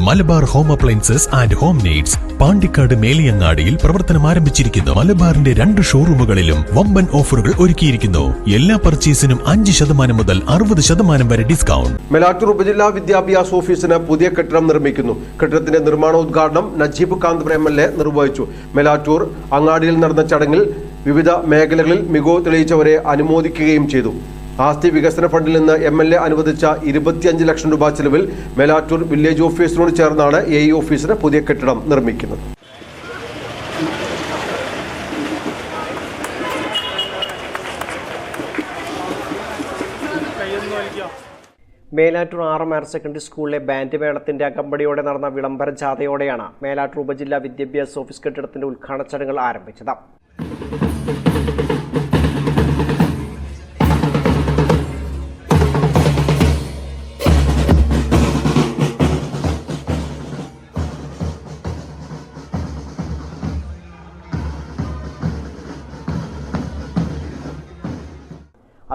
Malabar home appliances and home needs Pandikkad മേലിയങ്ങാടിയിൽ പ്രവർത്തനം ആരംഭിച്ചിരിക്കുന്നു. മലബാറിന്റെ രണ്ട് ഷോറൂമുകളിലും വമ്പൻ ഓഫറുകൾ ഒരുക്കിയിരിക്കുന്നു. എല്ലാ പർച്ചേസിനും അഞ്ച് ശതമാനം മുതൽ അറുപത് ശതമാനം വരെ ഡിസ്കൗണ്ട്. മെലാറ്റൂർ ഉപജില്ലാ വിദ്യാഭ്യാസ ഓഫീസിന് പുതിയ കെട്ടിടം നിർമ്മിക്കുന്നു. കെട്ടിടത്തിന്റെ നിർമ്മാണ ഉദ്ഘാടനം Najeeb Kanthapuram M L A നിർവഹിച്ചു. മെലാറ്റൂർ അങ്ങാടിയിൽ നടന്ന ചടങ്ങിൽ വിവിധ മേഖലകളിൽ മികവ് തെളിയിച്ചവരെ അനുമോദിക്കുകയും ചെയ്തു. ആസ്തി വികസന ഫണ്ടിൽ നിന്ന് എം എൽ എ അനുവദിച്ച ഇരുപത്തിയഞ്ച് ലക്ഷം രൂപ ചെലവിൽ മേലാറ്റൂർ വില്ലേജ് ഓഫീസിനോട് ചേർന്നാണ് എ ഓഫീസിന് പുതിയ കെട്ടിടം നിർമ്മിക്കുന്നത്. മേലാറ്റൂർ എം ഹയർ സെക്കൻഡറി സ്കൂളിലെ ബാൻഡ് മേളത്തിന്റെ അകമ്പടിയോടെ നടന്ന വിളംബര ജാഥയോടെയാണ് മേലാറ്റൂർ ഉപജില്ലാ വിദ്യാഭ്യാസ ഓഫീസ് കെട്ടിടത്തിന്റെ ഉദ്ഘാടന ചടങ്ങുകൾ ആരംഭിച്ചത്.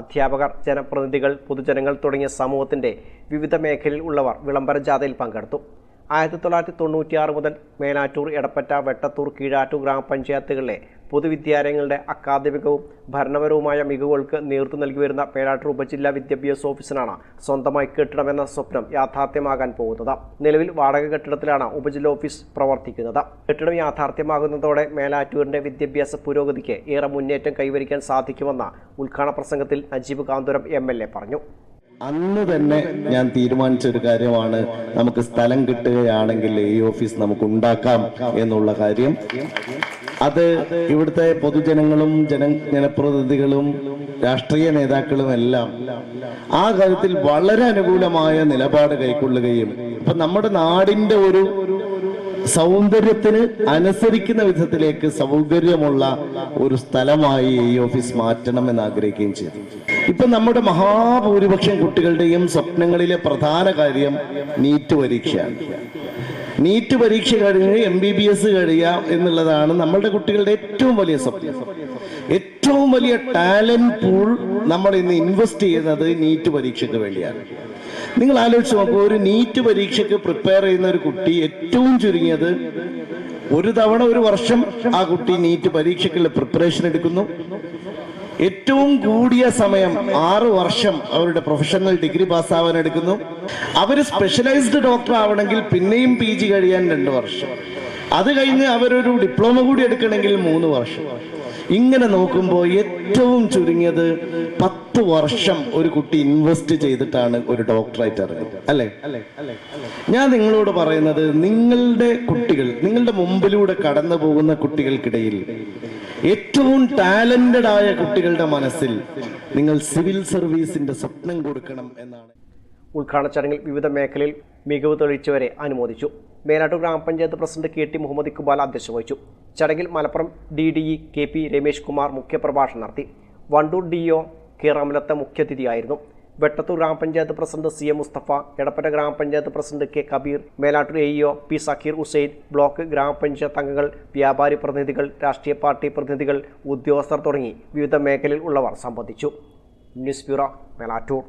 അധ്യാപകർ ജനപ്രതിനിധികൾ പൊതുജനങ്ങൾ തുടങ്ങിയ സമൂഹത്തിന്റെ വിവിധ മേഖലയിൽ ഉള്ളവർ വിളംബര ജാഥയിൽ പങ്കെടുത്തു. ആയിരത്തി തൊള്ളായിരത്തി തൊണ്ണൂറ്റിയാറ് മുതൽ മേലാറ്റൂർ എടപ്പറ്റ വെട്ടത്തൂർ കീഴാറ്റൂർ ഗ്രാമപഞ്ചായത്തുകളിലെ പൊതുവിദ്യാലയങ്ങളുടെ അക്കാദമികവും ഭരണപരവുമായ മികവുകൾക്ക് നേതൃത്വം നൽകി വരുന്ന മേലാറ്റൂർ ഉപജില്ലാ വിദ്യാഭ്യാസ ഓഫീസിനാണ് സ്വന്തമായി കെട്ടിടമെന്ന സ്വപ്നം യാഥാർത്ഥ്യമാകാൻ പോകുന്നത്. നിലവിൽ വാടക കെട്ടിടത്തിലാണ് ഉപജില്ലാ ഓഫീസ് പ്രവർത്തിക്കുന്നത്. കെട്ടിടം യാഥാർത്ഥ്യമാകുന്നതോടെ മേലാറ്റൂരിന്റെ വിദ്യാഭ്യാസ പുരോഗതിക്ക് ഏറെ മുന്നേറ്റം കൈവരിക്കാൻ സാധിക്കുമെന്ന ഉദ്ഘാടന പ്രസംഗത്തിൽ നജീബ് കാന്തപുരം എ പറഞ്ഞു. അന്ന് തന്നെ ഞാൻ തീരുമാനിച്ച ഒരു കാര്യമാണ്. നമുക്ക് സ്ഥലം കിട്ടുകയാണെങ്കിൽ ഈ ഓഫീസ് നമുക്ക് ഉണ്ടാക്കാം എന്നുള്ള കാര്യം. അത് ഇവിടുത്തെ പൊതുജനങ്ങളും ജന ജനപ്രതിനിധികളും രാഷ്ട്രീയ നേതാക്കളും എല്ലാം ആ കാര്യത്തിൽ വളരെ അനുകൂലമായ നിലപാട് കൈക്കൊള്ളുകയും ഇപ്പൊ നമ്മുടെ നാടിന്റെ ഒരു സൗന്ദര്യത്തിന് അനുസരിക്കുന്ന വിധത്തിലേക്ക് സൗകര്യമുള്ള ഒരു സ്ഥലമായി ഈ ഓഫീസ് മാറ്റണം എന്ന് ആഗ്രഹിക്കുകയും ചെയ്തു. ഇപ്പൊ നമ്മുടെ മഹാഭൂരിപക്ഷം കുട്ടികളുടെയും സ്വപ്നങ്ങളിലെ പ്രധാന കാര്യം നീറ്റ് പരീക്ഷയാണ്. നീറ്റ് പരീക്ഷ കഴിഞ്ഞ് എം ബി ബി എസ് കഴിയാം എന്നുള്ളതാണ് നമ്മളുടെ കുട്ടികളുടെ ഏറ്റവും വലിയ സ്വപ്നം. ഏറ്റവും വലിയ ടാലന്റ് പൂൾ നമ്മൾ ഇന്ന് ഇൻവെസ്റ്റ് ചെയ്യുന്നത് നീറ്റ് പരീക്ഷയ്ക്ക് വേണ്ടിയാണ്. നിങ്ങൾ ആലോചിച്ച് നോക്കൂ ഒരു നീറ്റ് പരീക്ഷയ്ക്ക് പ്രിപ്പയർ ചെയ്യുന്ന ഒരു കുട്ടി ഏറ്റവും ചുരുങ്ങിയത് ഒരു തവണ ഒരു വർഷം ആ കുട്ടി നീറ്റ് പരീക്ഷയ്ക്കുള്ള പ്രിപ്പറേഷൻ എടുക്കുന്നു. ഏറ്റവും കൂടിയ സമയം ആറ് വർഷം അവരുടെ പ്രൊഫഷണൽ ഡിഗ്രി പാസ്സാവാൻ എടുക്കുന്നു. അവർ സ്പെഷ്യലൈസ്ഡ് ഡോക്ടർ ആവണമെങ്കിൽ പിന്നെയും പി ജി കഴിയാൻ രണ്ട് വർഷം. അത് കഴിഞ്ഞ് അവരൊരു ഡിപ്ലോമ കൂടി എടുക്കണമെങ്കിൽ മൂന്ന് വർഷം. ഇങ്ങനെ നോക്കുമ്പോൾ ഏറ്റവും ചുരുങ്ങിയത് പത്ത് വർഷം ഒരു കുട്ടി ഇൻവെസ്റ്റ് ചെയ്തിട്ടാണ് ഒരു ഡോക്ടറായിട്ട് ഇറങ്ങുന്നത്. അല്ലേ? ഞാൻ നിങ്ങളോട് പറയുന്നത് നിങ്ങളുടെ കുട്ടികൾ നിങ്ങളുടെ മുമ്പിലൂടെ കടന്നു പോകുന്ന കുട്ടികൾക്കിടയിൽ ഏറ്റവും ടാലന്റഡ് ആയ കുട്ടികളുടെ മനസ്സിൽ നിങ്ങൾ സിവിൽ സർവീസിന്റെ സ്വപ്നം കൊടുക്കണം എന്നാണ്. ഉദ്ഘാടന ചടങ്ങിൽ വിവിധ മേഖലയിൽ മികവ് തെളിയിച്ചവരെ അനുമോദിച്ചു. Melattur grama panchayat president K T Muhammad Iqbal അധ്യക്ഷത വഹിച്ചു. ചടങ്ങിൽ Malappuram D D E K P Ramesh Kumar മുഖ്യപ്രഭാഷണം നടത്തി. വണ്ടൂർ ഡി ഒ കെ റമലത്തെ മുഖ്യാതിഥിയായിരുന്നു. Vettathur grama panchayat president C M Mustafa Edappatta grama panchayat president K Kabeer Melattur A P Sakeer Hussain block grama panchayat അംഗങ്ങൾ വ്യാപാരി പ്രതിനിധികൾ രാഷ്ട്രീയ party പ്രതിനിധികൾ ഉദ്യോഗസ്ഥർ തുടങ്ങി വിവിധ മേഖലയിൽ ഉള്ളവർ സംബന്ധിച്ചു. News bureau Melattur.